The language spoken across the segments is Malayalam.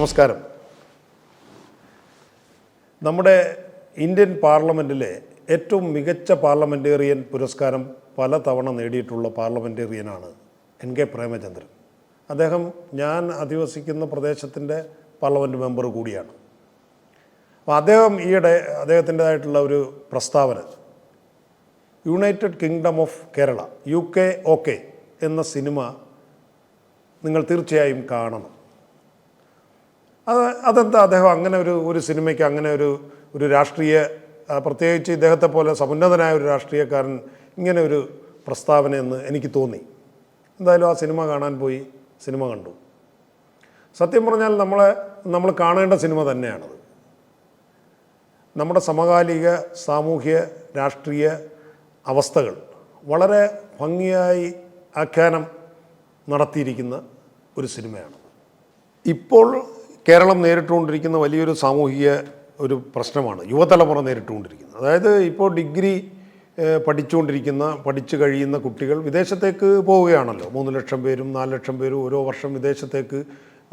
നമസ്കാരം. നമ്മുടെ ഇന്ത്യൻ പാർലമെന്റിലെ ഏറ്റവും മികച്ച പാർലമെന്റേറിയൻ പുരസ്കാരം പല തവണ നേടിയിട്ടുള്ള പാർലമെന്റേറിയനാണ് എൻ കെ പ്രേമചന്ദ്രൻ. അദ്ദേഹം ഞാൻ അധിവസിക്കുന്ന പ്രദേശത്തിന്റെ പാർലമെന്റ് മെമ്പർ കൂടിയാണ്. അപ്പോൾ അദ്ദേഹം ഈയിടെ അദ്ദേഹത്തിന്റെതായിട്ടുള്ള ഒരു പ്രസ്താവന united kingdom of Kerala U K O K എന്ന സിനിമ നിങ്ങൾ തീർച്ചയായും കാണണം. അത് അതെന്താ അദ്ദേഹം അങ്ങനെ ഒരു ഒരു സിനിമയ്ക്ക് അങ്ങനെ ഒരു ഒരു രാഷ്ട്രീയ പ്രത്യേകിച്ച് ഇദ്ദേഹത്തെ പോലെ സമുന്നതനായ ഒരു രാഷ്ട്രീയക്കാരൻ ഇങ്ങനെ ഒരു പ്രസ്താവന എന്ന് എനിക്ക് തോന്നി. എന്തായാലും ആ സിനിമ കാണാൻ പോയി സിനിമ കണ്ടു. സത്യം പറഞ്ഞാൽ നമ്മളെ നമ്മൾ കാണേണ്ട സിനിമ തന്നെയാണത്. നമ്മുടെ സമകാലിക സാമൂഹ്യ രാഷ്ട്രീയ അവസ്ഥകൾ വളരെ ഭംഗിയായി ആഖ്യാനം നടത്തിയിരിക്കുന്ന ഒരു സിനിമയാണ് ഇപ്പോൾ കേരളം നേരിട്ടുകൊണ്ടിരിക്കുന്ന വലിയൊരു സാമൂഹിക ഒരു പ്രശ്നമാണ് യുവതലമുറ നേരിട്ടുകൊണ്ടിരിക്കുന്നത്. അതായത് ഇപ്പോൾ ഡിഗ്രി പഠിച്ചുകൊണ്ടിരിക്കുന്ന പഠിച്ചു കഴിയുന്ന കുട്ടികൾ വിദേശത്തേക്ക് പോവുകയാണല്ലോ. മൂന്ന് ലക്ഷം പേരും നാല് ലക്ഷം പേരും ഓരോ വർഷം വിദേശത്തേക്ക്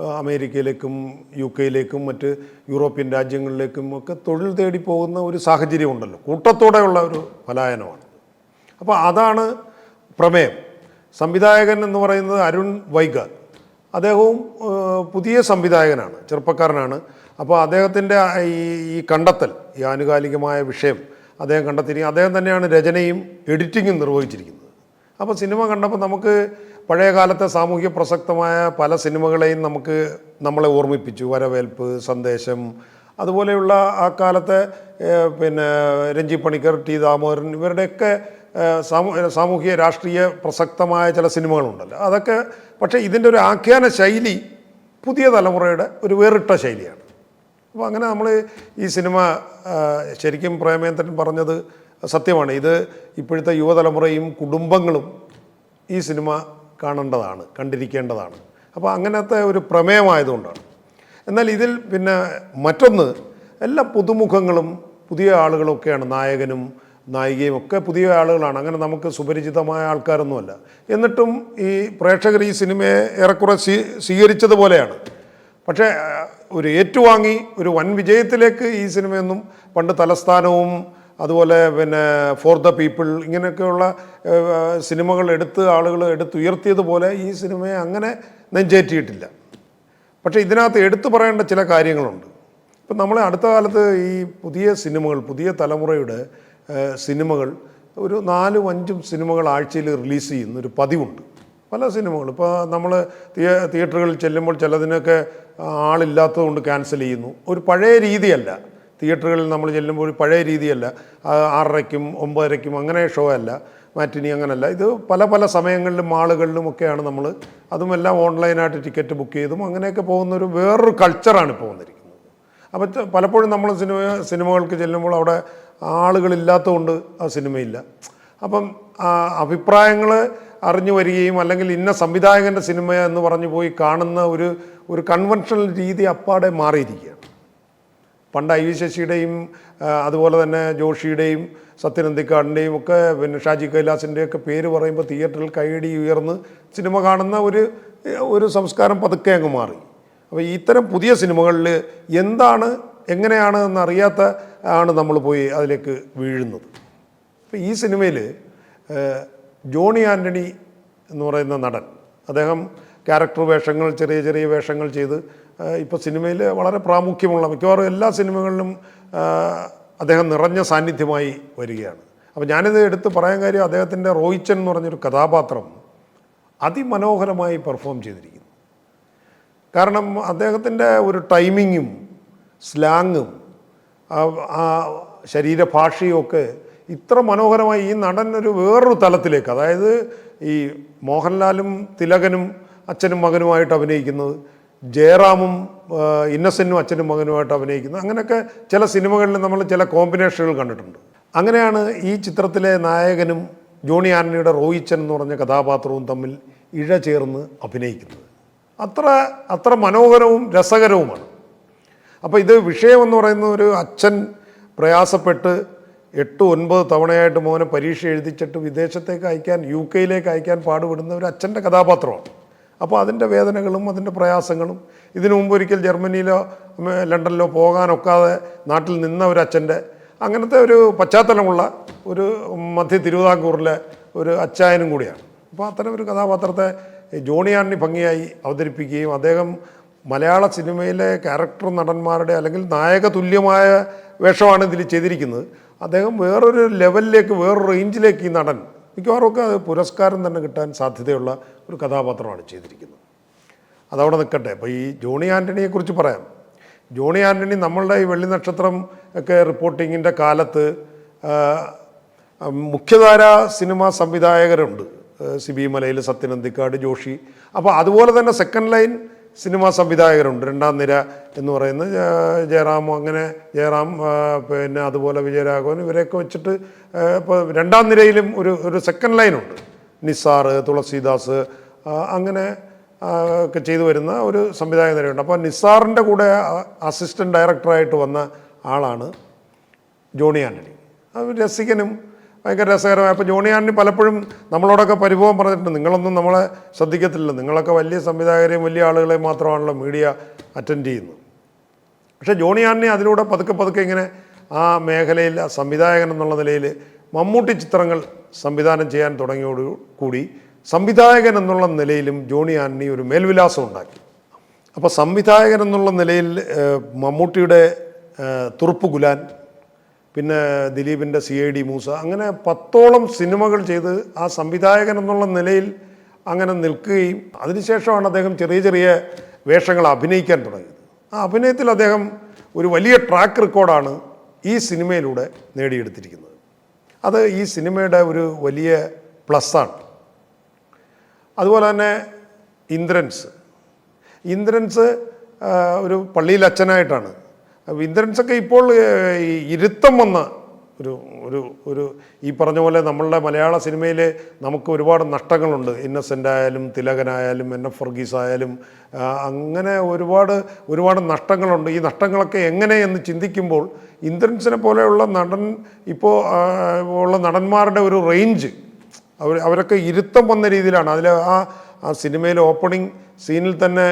അമേരിക്കയിലേക്കും യു കെയിലേക്കും മറ്റ് യൂറോപ്യൻ രാജ്യങ്ങളിലേക്കും ഒക്കെ തൊഴിൽ തേടി പോകുന്ന ഒരു സാഹചര്യം ഉണ്ടല്ലോ. കൂട്ടത്തോടെയുള്ള ഒരു പലായനമാണ്. അപ്പോൾ അതാണ് പ്രമേയം. സംവിധായകൻ എന്ന് പറയുന്നത് അരുൺ വൈഗ അദ്ദേഹവും പുതിയ സംവിധായകനാണ് ചെറുപ്പക്കാരനാണ്. അപ്പോൾ അദ്ദേഹത്തിന്റെ ഈ ഈ കണ്ടെത്തൽ ഈ ആനുകാലികമായ വിഷയം അദ്ദേഹം കണ്ടെത്തിയിരിക്കും അദ്ദേഹം തന്നെയാണ് രചനയും എഡിറ്റിങ്ങും നിർവഹിച്ചിരിക്കുന്നത്. അപ്പോൾ സിനിമ കണ്ടപ്പോൾ നമുക്ക് പഴയ കാലത്തെ സാമൂഹ്യ പ്രസക്തമായ പല സിനിമകളെയും നമുക്ക് നമ്മളെ ഓർമ്മിപ്പിച്ചു. വരവേൽപ്പ് സന്ദേശം അതുപോലെയുള്ള ആ കാലത്തെ പിന്നെ രഞ്ജി പണിക്കർ ടി ദാമോദരൻ ഇവരുടെയൊക്കെ സാമൂ സാമൂഹിക രാഷ്ട്രീയ പ്രസക്തമായ ചില സിനിമകളുണ്ടല്ലോ. അതൊക്കെ പക്ഷേ ഇതിന്റെ ഒരു ആഖ്യാന ശൈലി പുതിയ തലമുറയുടെ ഒരു വേറിട്ട ശൈലിയാണ്. അപ്പോൾ അങ്ങനെ നമ്മൾ ഈ സിനിമ ശരിക്കും പ്രേമേന്ദ്രൻ പറഞ്ഞത് സത്യമാണ്. ഇത് ഇപ്പോഴത്തെ യുവതലമുറയും കുടുംബങ്ങളും ഈ സിനിമ കാണേണ്ടതാണ് കണ്ടിരിക്കേണ്ടതാണ്. അപ്പോൾ അങ്ങനത്തെ ഒരു പ്രമേയമായതുകൊണ്ടാണ്. എന്നാൽ ഇതിൽ പിന്നെ മറ്റൊന്ന് എല്ലാ പുതുമുഖങ്ങളും പുതിയ ആളുകളൊക്കെയാണ് നായകനും നായികയും ഒക്കെ പുതിയ ആളുകളാണ്. അങ്ങനെ നമുക്ക് സുപരിചിതമായ ആൾക്കാരൊന്നുമല്ല. എന്നിട്ടും ഈ പ്രേക്ഷകർ ഈ സിനിമയെ ഏറെക്കുറെ സ്വീ സ്വീകരിച്ചതുപോലെയാണ്. പക്ഷേ ഒരു ഏറ്റുവാങ്ങി ഒരു വൻ വിജയത്തിലേക്ക് ഈ സിനിമയൊന്നും പണ്ട് തലസ്ഥാനവും അതുപോലെ പിന്നെ ഫോർ ദ പീപ്പിൾ ഇങ്ങനെയൊക്കെയുള്ള സിനിമകൾ എടുത്ത് ആളുകൾ എടുത്തുയർത്തിയതുപോലെ ഈ സിനിമയെ അങ്ങനെ നെഞ്ചേറ്റിയിട്ടില്ല. പക്ഷേ ഇതിനകത്ത് എടുത്തു പറയേണ്ട ചില കാര്യങ്ങളുണ്ട്. ഇപ്പം നമ്മൾ അടുത്ത കാലത്ത് ഈ പുതിയ സിനിമകൾ പുതിയ തലമുറയുടെ സിനിമകൾ ഒരു നാലും അഞ്ചും സിനിമകൾ ആഴ്ചയിൽ റിലീസ് ചെയ്യുന്ന ഒരു പതിവുണ്ട്. പല സിനിമകൾ ഇപ്പോൾ നമ്മൾ തിയേറ്ററുകളിൽ ചെല്ലുമ്പോൾ ചിലതിനൊക്കെ ആളില്ലാത്തതുകൊണ്ട് ക്യാൻസൽ ചെയ്യുന്നു. ഒരു പഴയ രീതിയല്ല. തിയേറ്ററുകളിൽ നമ്മൾ ചെല്ലുമ്പോൾ പഴയ രീതിയല്ല. ആറരയ്ക്കും ഒമ്പതരയ്ക്കും അങ്ങനെ ഷോ അല്ല. മാറ്റിനി അങ്ങനല്ല. ഇത് പല പല സമയങ്ങളിലും മാളുകളിലും ഒക്കെയാണ് നമ്മൾ അതുമെല്ലാം ഓൺലൈനായിട്ട് ടിക്കറ്റ് ബുക്ക് ചെയ്തും അങ്ങനെയൊക്കെ പോകുന്ന ഒരു വേറൊരു കൾച്ചറാണ് ഇപ്പോൾ വന്നിരിക്കുന്നത്. അപ്പോൾ പലപ്പോഴും നമ്മൾ സിനിമ സിനിമകൾക്ക് ചെല്ലുമ്പോൾ അവിടെ ആളുകളില്ലാത്തതുകൊണ്ട് ആ സിനിമയില്ല. അപ്പം അഭിപ്രായങ്ങൾ അറിഞ്ഞു വരികയും അല്ലെങ്കിൽ ഇന്ന സംവിധായകന്റെ സിനിമ എന്ന് പറഞ്ഞു പോയി കാണുന്ന ഒരു ഒരു കൺവെൻഷണൽ രീതി അപ്പാടെ മാറിയിരിക്കുകയാണ്. പണ്ട് ഐ വി ശശിയുടെയും അതുപോലെ തന്നെ ജോഷിയുടെയും സത്യനന്ദിക്കാടിന്റെയും ഒക്കെ പിന്നെ ഷാജി കൈലാസിന്റെയൊക്കെ പേര് പറയുമ്പോൾ തിയേറ്ററിൽ കൈയടി ഉയർന്ന് സിനിമ കാണുന്ന ഒരു ഒരു സംസ്കാരം പതുക്കെ അങ്ങ് മാറി. അപ്പോൾ ഇത്തരം പുതിയ സിനിമകളിൽ എന്താണ് എങ്ങനെയാണ് എന്നറിയാത്ത ആണ് നമ്മൾ പോയി അതിലേക്ക് വീഴുന്നത്. അപ്പോൾ ഈ സിനിമയിൽ ജോണി ആന്റണി എന്ന് പറയുന്ന നടൻ അദ്ദേഹം ക്യാരക്ടർ വേഷങ്ങൾ ചെറിയ ചെറിയ വേഷങ്ങൾ ചെയ്ത് ഇപ്പോൾ സിനിമയിൽ വളരെ പ്രാമുഖ്യമുള്ള മിക്കവാറും എല്ലാ സിനിമകളിലും അദ്ദേഹം നിറഞ്ഞ സാന്നിധ്യമായി വരികയാണ്. അപ്പോൾ ഞാനിത് എടുത്ത് പറയാൻ കാര്യം അദ്ദേഹത്തിന്റെ റോയിച്ചൻ എന്ന് പറഞ്ഞൊരു കഥാപാത്രം അതിമനോഹരമായി പെർഫോം ചെയ്തിരിക്കുന്നു. കാരണം അദ്ദേഹത്തിന്റെ ഒരു ടൈമിങ്ങും സ്ലാങ്ങും ആ- ശരീരഭാഷയൊക്കെ ഇത്ര മനോഹരമായി ഈ നടൻ ഒരു വേറൊരു തലത്തിലേക്ക് അതായത് ഈ മോഹൻലാലും തിലകനും അച്ഛനും മകനുമായിട്ട് അഭിനയിക്കുന്നത് ജയറാമും ഇന്നസെന്റും അച്ഛനും മകനുമായിട്ട് അഭിനയിക്കുന്നത് അങ്ങനെയൊക്കെ ചില സിനിമകളിൽ നമ്മൾ ചില കോമ്പിനേഷനുകൾ കണ്ടിട്ടുണ്ട്. അങ്ങനെയാണ് ഈ ചിത്രത്തിലെ നായകനും ജോണി ആന്റണിയുടെ റോയിച്ചൻ എന്ന് പറഞ്ഞ കഥാപാത്രവും തമ്മിൽ ഇഴ ചേർന്ന് അഭിനയിക്കുന്നത്. അത്ര അത്ര മനോഹരവും രസകരവുമാണ്. അപ്പോൾ ഇത് വിഷയം എന്ന് പറയുന്ന ഒരു അച്ഛൻ പ്രയാസപ്പെട്ട് എട്ട് ഒൻപത് തവണയായിട്ട് മോനെ പരീക്ഷ എഴുതിച്ചിട്ട് വിദേശത്തേക്ക് അയക്കാൻ യു കെയിലേക്ക് അയക്കാൻ പാടുപെടുന്ന ഒരു അച്ഛന്റെ കഥാപാത്രമാണ്. അപ്പോൾ അതിന്റെ വേദനകളും അതിന്റെ പ്രയാസങ്ങളും ഇതിനു മുമ്പ് ഒരിക്കൽ ജർമ്മനിയിലോ ലണ്ടനിലോ പോകാനൊക്കാതെ നാട്ടിൽ നിന്ന ഒരു അച്ഛന്റെ അങ്ങനത്തെ ഒരു പശ്ചാത്തലമുള്ള ഒരു മധ്യ തിരുവിതാംകൂറിലെ ഒരു അച്ചായനും കൂടിയാണ്. അപ്പോൾ അത്തരം ഒരു കഥാപാത്രത്തെ ജോണി ആന്റണി ഭംഗിയായി അവതരിപ്പിക്കുകയും അദ്ദേഹം മലയാള സിനിമയിലെ ക്യാരക്ടർ നടന്മാരുടെ അല്ലെങ്കിൽ നായക തുല്യമായ വേഷമാണ് ഇതിൽ ചെയ്തിരിക്കുന്നത്. അദ്ദേഹം വേറൊരു ലെവലിലേക്ക് വേറൊരു റേഞ്ചിലേക്ക് ഈ നടൻ മിക്കവാറും ഒക്കെ പുരസ്കാരം തന്നെ കിട്ടാൻ സാധ്യതയുള്ള ഒരു കഥാപാത്രമാണ് ചെയ്തിരിക്കുന്നത്. അതവിടെ നിൽക്കട്ടെ. അപ്പോൾ ഈ ജോണി ആന്റണിയെക്കുറിച്ച് പറയാം. ജോണി ആന്റണി നമ്മളുടെ ഈ വെള്ളി നക്ഷത്രം ഒക്കെ റിപ്പോർട്ടിങ്ങിന്റെ കാലത്ത് മുഖ്യധാര സിനിമാ സംവിധായകരുണ്ട്. സി ബി മലയിൽ സത്യനന്ദിക്കാട് ജോഷി. അപ്പോൾ അതുപോലെ തന്നെ സെക്കൻഡ് ലൈൻ സിനിമാ സംവിധായകരുണ്ട്. രണ്ടാം നിര എന്ന് പറയുന്നത് ജയറാം അങ്ങനെ ജയറാം പിന്നെ അതുപോലെ വിജയരാഘവൻ ഇവരെയൊക്കെ വെച്ചിട്ട് ഇപ്പോൾ രണ്ടാം നിരയിലും ഒരു ഒരു സെക്കൻഡ് ലൈനുണ്ട് നിസാർ തുളസിദാസ് അങ്ങനെ ഒക്കെ ചെയ്തു വരുന്ന ഒരു സംവിധായക നിരയുണ്ട്. അപ്പോൾ നിസാറിന്റെ കൂടെ അസിസ്റ്റന്റ് ഡയറക്ടറായിട്ട് വന്ന ആളാണ് ജോണി ആന്റണി അത് രസികനും ഭയങ്കര രസകരമായ. അപ്പോൾ ജോണി ആന്റണി പലപ്പോഴും നമ്മളോടൊക്കെ പരിഭവം പറഞ്ഞിട്ടുണ്ട്. നിങ്ങളൊന്നും നമ്മളെ ശ്രദ്ധിക്കത്തില്ല നിങ്ങളൊക്കെ വലിയ സംവിധായകരെയും വലിയ ആളുകളെയും മാത്രമാണല്ലോ മീഡിയ അറ്റൻഡ് ചെയ്യുന്നത്. പക്ഷേ ജോണി ആന്റണി അതിലൂടെ പതുക്കെ പതുക്കെ ഇങ്ങനെ ആ മേഖലയിൽ സംവിധായകൻ എന്നുള്ള നിലയിൽ മമ്മൂട്ടി ചിത്രങ്ങൾ സംവിധാനം ചെയ്യാൻ തുടങ്ങിയോട് കൂടി സംവിധായകൻ എന്നുള്ള നിലയിലും ജോണി ആന്റണി ഒരു മേൽവിലാസം ഉണ്ടാക്കി. അപ്പോൾ സംവിധായകൻ എന്നുള്ള നിലയിൽ മമ്മൂട്ടിയുടെ തുറുപ്പ് ഗുലാൻ പിന്നെ ദിലീപിന്റെ സി ഐ ഡി മൂസ. അങ്ങനെ പത്തോളം സിനിമകൾ ചെയ്ത് ആ സംവിധായകൻ എന്നുള്ള നിലയിൽ അങ്ങനെ നിൽക്കുകയും അതിനുശേഷമാണ് അദ്ദേഹം ചെറിയ ചെറിയ വേഷങ്ങൾ അഭിനയിക്കാൻ തുടങ്ങിയത്. ആ അഭിനയത്തിൽ അദ്ദേഹം ഒരു വലിയ ട്രാക്ക് റെക്കോർഡാണ് ഈ സിനിമയിലൂടെ നേടിയെടുത്തിരിക്കുന്നത്. അത് ഈ സിനിമയുടെ ഒരു വലിയ പ്ലസ്സാണ് അതുപോലെ തന്നെ ഇന്ദ്രൻസ്. ഇന്ദ്രൻസ് ഒരു പള്ളിയിൽ അച്ഛനായിട്ടാണ് ഇന്ദ്രൻസൊക്കെ ഇപ്പോൾ ഇരുത്തം വന്ന ഒരു ഒരു ഒരു ഈ പറഞ്ഞ പോലെ നമ്മളുടെ മലയാള സിനിമയിൽ നമുക്ക് ഒരുപാട് നഷ്ടങ്ങളുണ്ട്. ഇന്നസെന്റ് ആയാലും തിലകനായാലും എൻ എഫ് വർഗീസ് ആയാലും അങ്ങനെ ഒരുപാട് ഒരുപാട് നഷ്ടങ്ങളുണ്ട്. ഈ നഷ്ടങ്ങളൊക്കെ എങ്ങനെ എന്ന് ചിന്തിക്കുമ്പോൾ ഇന്ദ്രൻസിനെ പോലെയുള്ള നടൻ ഇപ്പോൾ ഉള്ള നടന്മാരുടെ ഒരു റേഞ്ച് അവർ അവരൊക്കെ ഇരുത്തം വന്ന രീതിയിലാണ്. അതിൽ ആ ആ സിനിമയിലെ ഓപ്പണിംഗ് സീനിൽ തന്നെ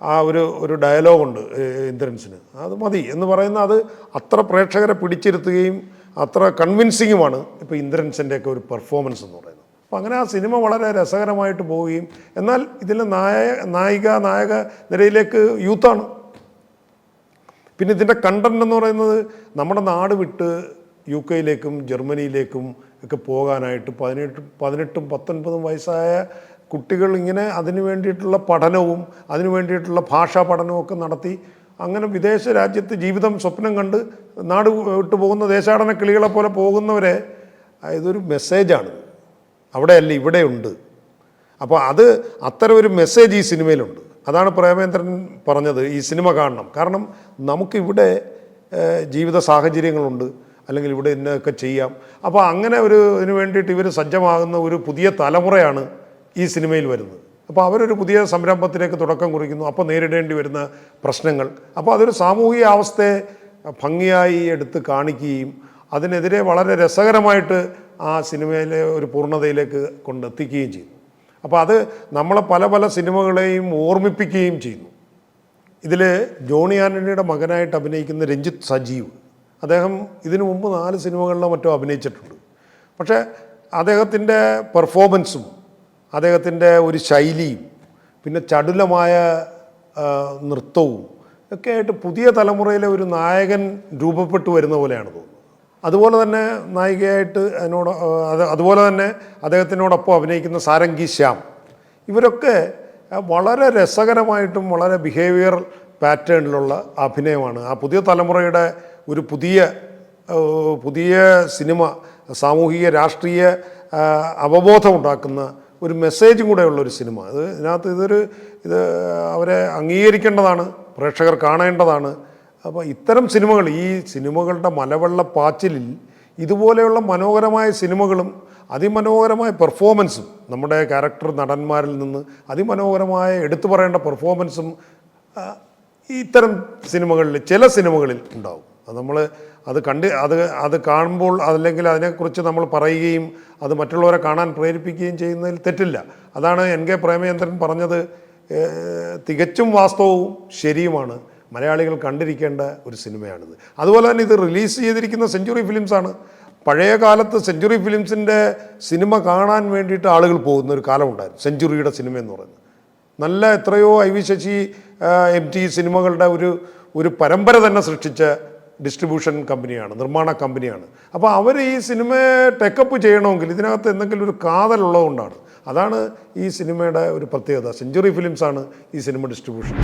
ആ ഒരു ഒരു ഡയലോഗുണ്ട് ഇന്ദ്രൻസിന്. അത് മതി എന്ന് പറയുന്ന അത് അത്ര പ്രേക്ഷകരെ പിടിച്ചിരുത്തുകയും അത്ര കൺവിൻസിങ്ങുമാണ് ഇപ്പോൾ ഇന്ദ്രൻസിന്റെയൊക്കെ ഒരു പെർഫോമൻസ് എന്ന് പറയുന്നത്. അപ്പോൾ അങ്ങനെ ആ സിനിമ വളരെ രസകരമായിട്ട് പോവുകയും എന്നാൽ ഇതിലെ നായ നായിക നായക നിരയിലേക്ക് യൂത്താണ്. പിന്നെ ഇതിന്റെ കണ്ടന്റ് എന്ന് പറയുന്നത് നമ്മുടെ നാട് വിട്ട് യു കെയിലേക്കും ജർമ്മനിയിലേക്കും ഒക്കെ പോകാനായിട്ട് പതിനെട്ട് പതിനെട്ടും പത്തൊൻപതും വയസ്സായ കുട്ടികൾ ഇങ്ങനെ അതിന് വേണ്ടിയിട്ടുള്ള പഠനവും അതിന് വേണ്ടിയിട്ടുള്ള ഭാഷാ പഠനവും ഒക്കെ നടത്തി അങ്ങനെ വിദേശ രാജ്യത്ത് ജീവിതം സ്വപ്നം കണ്ട് നാട് വിട്ടു പോകുന്ന ദേശാടന കിളികളെ പോലെ പോകുന്നവരെ ഇതൊരു മെസ്സേജാണ്. അവിടെയല്ല ഇവിടെയുണ്ട്. അപ്പോൾ അത് അത്തരം ഒരു മെസ്സേജ് ഈ സിനിമയിലുണ്ട്. അതാണ് പ്രേമേന്ദ്രൻ പറഞ്ഞത് ഈ സിനിമ കാണണം. കാരണം നമുക്കിവിടെ ജീവിത സാഹചര്യങ്ങളുണ്ട്. അല്ലെങ്കിൽ ഇവിടെ ഇന്നൊക്കെ ചെയ്യാം. അപ്പോൾ അങ്ങനെ ഒരു ഇതിനു വേണ്ടിയിട്ട് ഇവർ സജ്ജമാകുന്ന ഒരു പുതിയ തലമുറയാണ് ഈ സിനിമയിൽ വരുന്നത്. അപ്പോൾ അവരൊരു പുതിയ സംരംഭത്തിലേക്ക് തുടക്കം കുറിക്കുന്നു. അപ്പോൾ നേരിടേണ്ടി വരുന്ന പ്രശ്നങ്ങൾ. അപ്പോൾ അതൊരു സാമൂഹിക അവസ്ഥയെ ഭംഗിയായി എടുത്ത് കാണിക്കുകയും അതിനെതിരെ വളരെ രസകരമായിട്ട് ആ സിനിമയിലെ ഒരു പൂർണതയിലേക്ക് കൊണ്ടെത്തിക്കുകയും ചെയ്യുന്നു. അപ്പോൾ അത് നമ്മളെ പല പല സിനിമകളെയും ഓർമ്മിപ്പിക്കുകയും ചെയ്യുന്നു. ഇതിൽ ജോണി ആന്റണിയുടെ മകനായിട്ട് അഭിനയിക്കുന്ന രഞ്ജിത്ത് സജീവ്. അദ്ദേഹം ഇതിനു മുമ്പ് നാല് സിനിമകളിലോ മറ്റോ അഭിനയിച്ചിട്ടുണ്ട്. പക്ഷേ അദ്ദേഹത്തിന്റെ പെർഫോമൻസും അദ്ദേഹത്തിന്റെ ഒരു ശൈലിയും പിന്നെ ചടുലമായ നൃത്തവും ഒക്കെ ആയിട്ട് പുതിയ തലമുറയിലെ ഒരു നായകൻ രൂപപ്പെട്ടു വരുന്ന പോലെയാണ് തോന്നുന്നത്. അതുപോലെ തന്നെ നായികയായിട്ട് അതിനോട് അത് അതുപോലെ തന്നെ അദ്ദേഹത്തിനോടൊപ്പം അഭിനയിക്കുന്ന സാരംഗി ശ്യാം. ഇവരൊക്കെ വളരെ രസകരമായിട്ടും വളരെ ബിഹേവിയർ പാറ്റേണിലുള്ള അഭിനയമാണ്. ആ പുതിയ തലമുറയുടെ ഒരു പുതിയ പുതിയ സിനിമ സാമൂഹിക രാഷ്ട്രീയ അവബോധമുണ്ടാക്കുന്ന ഒരു മെസ്സേജും കൂടെയുള്ള ഒരു സിനിമ അത് ഇതിനകത്ത് ഇതൊരു ഇത് അവരെ അംഗീകരിക്കേണ്ടതാണ് പ്രേക്ഷകർ കാണേണ്ടതാണ്. അപ്പോൾ ഇത്തരം സിനിമകൾ ഈ സിനിമകളുടെ മലവെള്ള പാച്ചിലിൽ ഇതുപോലെയുള്ള മനോഹരമായ സിനിമകളും അതിമനോഹരമായ പെർഫോമൻസും നമ്മുടെ ക്യാരക്ടർ നടന്മാരിൽ നിന്ന് അതിമനോഹരമായ എടുത്തു പറയേണ്ട പെർഫോമൻസും ഇത്തരം സിനിമകളിൽ ചില സിനിമകളിൽ ഉണ്ടാവും. അത് നമ്മൾ അത് കണ്ട് അത് അത് കാണുമ്പോൾ അല്ലെങ്കിൽ അതിനെക്കുറിച്ച് നമ്മൾ പറയുകയും അത് മറ്റുള്ളവരെ കാണാൻ പ്രേരിപ്പിക്കുകയും ചെയ്യുന്നതിൽ തെറ്റില്ല. അതാണ് എൻ കെ പ്രേമചന്ദ്രൻ പറഞ്ഞത് തികച്ചും വാസ്തവവും ശരിയുമാണ്. മലയാളികൾ കണ്ടിരിക്കേണ്ട ഒരു സിനിമയാണിത്. അതുപോലെ തന്നെ ഇത് റിലീസ് ചെയ്തിരിക്കുന്ന സെഞ്ചുറി ഫിലിംസാണ് പഴയ കാലത്ത് സെഞ്ചുറി ഫിലിംസിന്റെ സിനിമ കാണാൻ വേണ്ടിയിട്ട് ആളുകൾ പോകുന്ന ഒരു കാലമുണ്ടായിരുന്നു സെഞ്ചുറിയുടെ സിനിമ എന്ന് പറയുന്നത്. നല്ല എത്രയോ I V Sasi M T സിനിമകളുടെ ഒരു ഒരു പരമ്പര തന്നെ സൃഷ്ടിച്ച ഡിസ്ട്രിബ്യൂഷൻ കമ്പനിയാണ് നിർമ്മാണ കമ്പനിയാണ്. അപ്പോൾ അവർ ഈ സിനിമയെ ടെക്കപ്പ് ചെയ്യണമെങ്കിൽ ഇതിനകത്ത് എന്തെങ്കിലും ഒരു കാതലുള്ളതുകൊണ്ടാണ്. അതാണ് ഈ സിനിമയുടെ ഒരു പ്രത്യേകത. സെഞ്ചുറി ഫിലിംസാണ് ഈ സിനിമ ഡിസ്ട്രിബ്യൂഷൻ.